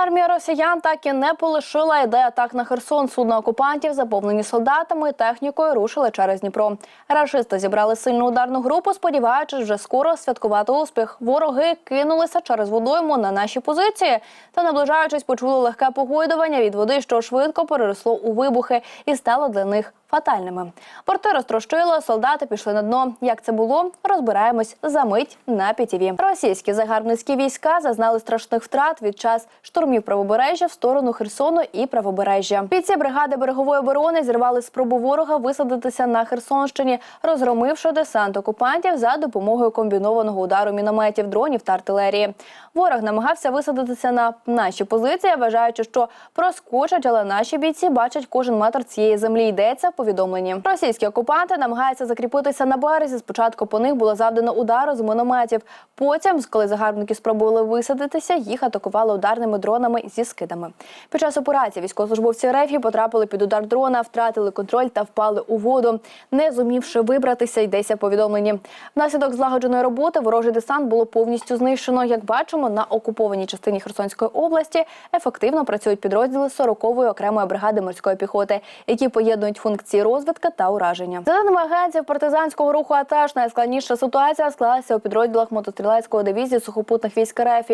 Армія росіян так і не полишила ідеї атак на Херсон. Судна окупантів, заповнені солдатами технікою, рушили через Дніпро. Рашисти зібрали сильну ударну групу, сподіваючись вже скоро святкувати успіх. Вороги кинулися через водойму на наші позиції. Та наближаючись, почули легке погойдування від води, що швидко переросло у вибухи і стало для них фатальними. Порти розтрощили, солдати пішли на дно. Як це було, розбираємось за мить на ПІТІВІ. Російські загарбницькі війська зазнали страшних втрат від час штурмів правобережжя в сторону Херсону і правобережжя. Бійці бригади берегової оборони зірвали спробу ворога висадитися на Херсонщині, розгромивши десант окупантів за допомогою комбінованого удару мінометів, дронів та артилерії. Ворог намагався висадитися на наші позиції, вважаючи, що проскочать, але наші бійці бачать кожен метр цієї землі. Йдеться повідомленні. Російські окупанти намагаються закріпитися на березі. Спочатку по них було завдано удару з мінометів. Потім, коли загарбники спробували висадитися, їх атакували ударними дронами зі скидами. Під час операції військовослужбовці РФ потрапили під удар дрона, втратили контроль та впали у воду, не зумівши вибратися. Йдеться в повідомленні. Внаслідок злагодженої роботи ворожий десант було повністю знищено. Як бачимо, на окупованій частині Херсонської області ефективно працюють підрозділи 40-ї окремої бригади морської піхоти, які поєднують функції розвідки та ураження. За даними агентів партизанського руху АТАШ, найскладніша ситуація склалася у підрозділах мотострілецької дивізії сухопутних військ РФ.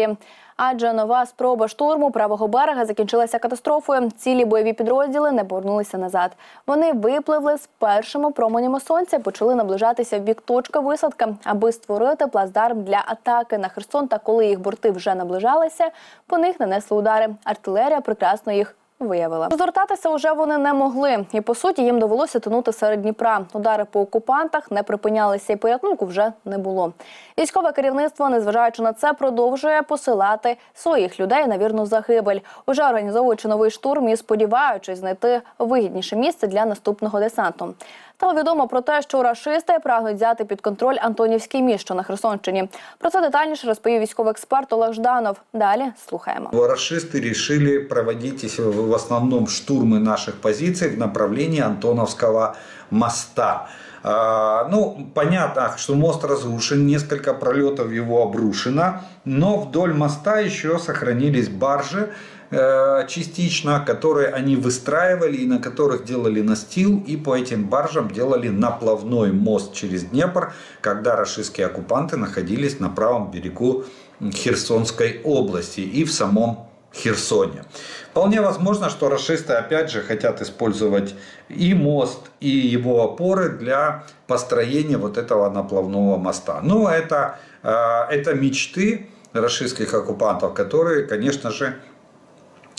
Адже нова спроба штурму правого берега закінчилася катастрофою. Цілі бойові підрозділи не повернулися назад. Вони випливли з першими променями сонця, почали наближатися в бік точки висадки, аби створити плацдарм для атаки на Херсон. Та коли їх борти вже наближалися, по них нанесли удари. Артилерія прекрасно їх виявила. Розвертатися уже вони не могли, і по суті їм довелося тонути серед Дніпра. Удари по окупантах не припинялися, і порятунку вже не було. Військове керівництво, незважаючи на це, продовжує посилати своїх людей на вірну загибель, уже організовуючи новий штурм і сподіваючись знайти вигідніше місце для наступного десанту. Стало відомо про те, що рашисти прагнуть взяти під контроль Антонівський міст, що на Херсонщині. Про це детальніше розповів військовий експерт Олег Жданов. Далі слухаємо. Рашисты решили проводить если в основном штурмы наших позиций в направлении Антоновского моста. А, Ну, понятно, что мост разрушен, несколько пролетов его обрушено, но вдоль моста еще сохранились баржи, э, частично, которые они выстраивали и на которых делали настил, и по этим баржам делали наплавной мост через Днепр, когда рашистские оккупанты находились на правом берегу Херсонской области и в самом Херсоне. Вполне возможно, что расисты опять же хотят использовать и мост, и его опоры для построения вот этого наплавного моста. Но это, э, это мечты расистских оккупантов, которые, конечно же,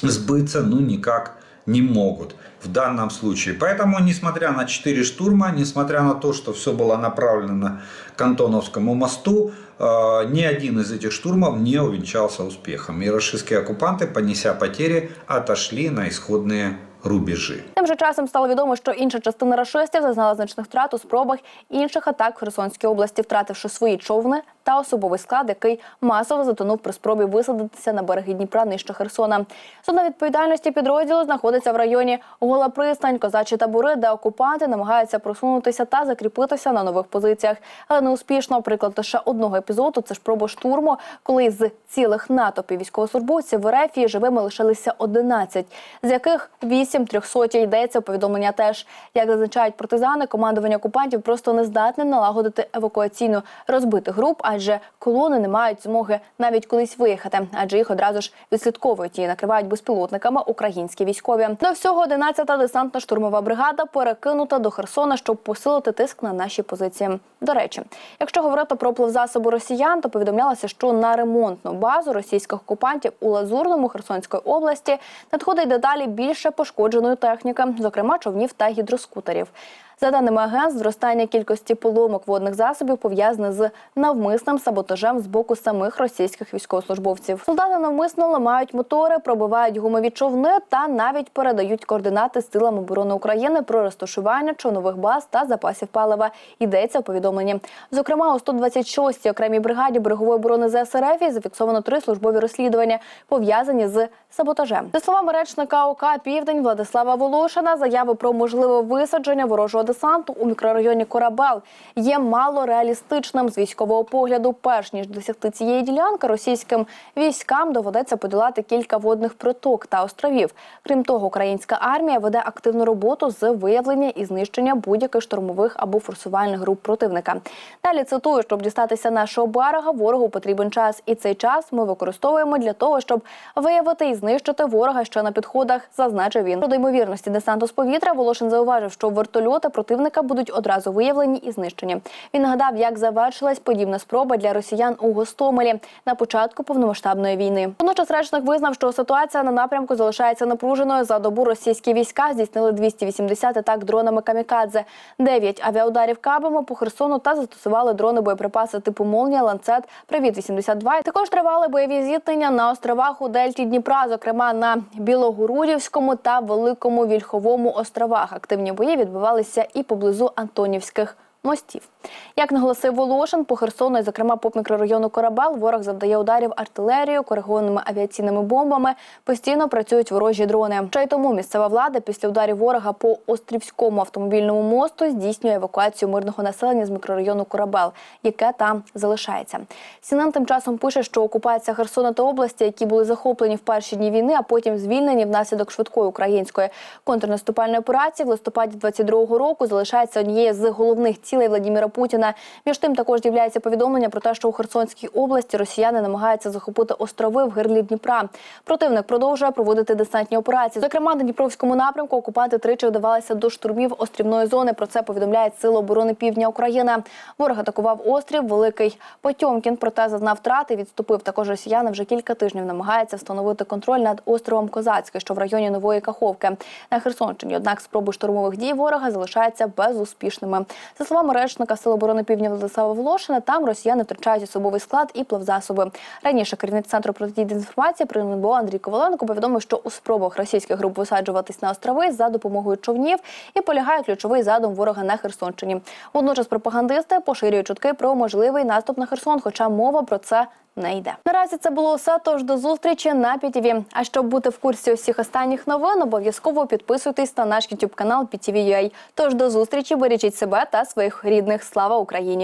сбыться ну никак не могут в данном случае. Поэтому, несмотря на 4 штурма, несмотря на то, что все было направлено к Антоновскому мосту, э, ни один из этих штурмов не увенчался успехом. И российские оккупанты, понеся потери, отошли на исходные рубежі. Тим же часом стало відомо, що інша частина рашистів зазнала значних втрат у спробах інших атак в Херсонській області, втративши свої човни та особовий склад, який масово затонув при спробі висадитися на береги Дніпра нижче Херсона. Зона відповідальності підрозділу знаходиться в районі Гола Пристань, козачі табори, де окупанти намагаються просунутися та закріпитися на нових позиціях, але неуспішно. Приклад лише одного епізоду це спроба штурму, коли з цілих натовпів військовослужбовців в РФ живими лишилися 11, з яких 8 трьохсоті йдеться повідомлення. Теж як зазначають партизани, командування окупантів просто не здатне налагодити евакуаційну розбитих груп, адже колони не мають змоги навіть колись виїхати, адже їх одразу ж відслідковують і накривають безпілотниками українські військові. До всього 11-та десантна штурмова бригада перекинута до Херсона, щоб посилити тиск на наші позиції. До речі, якщо говорити про плавзасоби росіян, то повідомлялося, що на ремонтну базу російських окупантів у Лазурному Херсонської області надходить дедалі більше пошкодженої техніки, зокрема човнів та гідроскутерів. За даними агентств, зростання кількості поломок водних засобів пов'язане з навмисним саботажем з боку самих російських військовослужбовців. Солдати навмисно ламають мотори, пробивають гумові човни та навіть передають координати силам оборони України про розташування човнових баз та запасів палива. Йдеться у повідомленні. Зокрема, у 126-й окремій бригаді берегової оборони ЗСРФ зафіксовано три службові розслідування, пов'язані з саботажем. За словами речника ОК Південь Владислава Волошина заяви про можливе висадження ворожого десанту у мікрорайоні Корабел є мало реалістичним з військового погляду. Перш ніж досягти цієї ділянки, російським військам доведеться подолати кілька водних проток та островів. Крім того, українська армія веде активну роботу з виявлення і знищення будь-яких штурмових або форсувальних груп противника. Далі цитую, щоб дістатися нашого берега, ворогу потрібен час, і цей час ми використовуємо для того, щоб виявити і знищити ворога, що на підходах, зазначив він. Щодо ймовірності десанту з повітря, Волошин зауважив, що вертольоти противника будуть одразу виявлені і знищені. Він нагадав, як завершилась подібна спроба для росіян у Гостомелі на початку повномасштабної війни. Водночас речник визнав, що ситуація на напрямку залишається напруженою. За добу російські війська здійснили 280 атак дронами камікадзе, 9 авіаударів кабами по Херсону та застосували дрони боєприпаси типу Молнія, Ланцет, Привіт 82 Також тривали бойові зіткнення на островах у Дельті Дніпра, зокрема на Білогородівському та Великому Вільховому островах. Активні бої відбувалися і поблизу Антонівських мостів. Як наголосив Волошин, по Херсону, і зокрема по мікрорайону Корабел, ворог завдає ударів артилерією, коригованими авіаційними бомбами. Постійно працюють ворожі дрони. Ще й тому місцева влада після ударів ворога по Острівському автомобільному мосту здійснює евакуацію мирного населення з мікрорайону Корабел, яке там залишається. Сінан тим часом пише, що окупація Херсона та області, які були захоплені в перші дні війни, а потім звільнені внаслідок швидкої української контрнаступальної операції в листопаді 22-го року, залишається однією з головних цілей Владіміра Путіна. Між тим також з'являється повідомлення про те, що у Херсонській області росіяни намагаються захопити острови в гирлі Дніпра. Противник продовжує проводити десантні операції. Зокрема, на Дніпровському напрямку окупанти тричі вдавалися до штурмів острівної зони. Про це повідомляють Сили оборони Півдня України. Ворог атакував острів Великий Потьомкін, проте зазнав втрати. Відступив також росіяни вже кілька тижнів. Намагаються встановити контроль над островом Козацький, що в районі Нової Каховки на Херсонщині. Однак спроби штурмових дій ворога залишаються безуспішними. За словами речника Сил оборони Півдня Владислава Волошина, там росіяни втрачають особовий склад і плавзасоби. Раніше керівник центру протидії дезінформації при НБО Андрій Коваленко повідомив, що у спробах російських груп висаджуватись на острови за допомогою човнів і полягає ключовий задум ворога на Херсонщині. Водночас пропагандисти поширюють чутки про можливий наступ на Херсон, хоча мова про це. Не йде наразі. Це було все. Тож до зустрічі на PTV. А щоб бути в курсі усіх останніх новин, обов'язково підписуйтесь на наш YouTube канал PTV.ua. Тож до зустрічі, бережіть себе та своїх рідних. Слава Україні!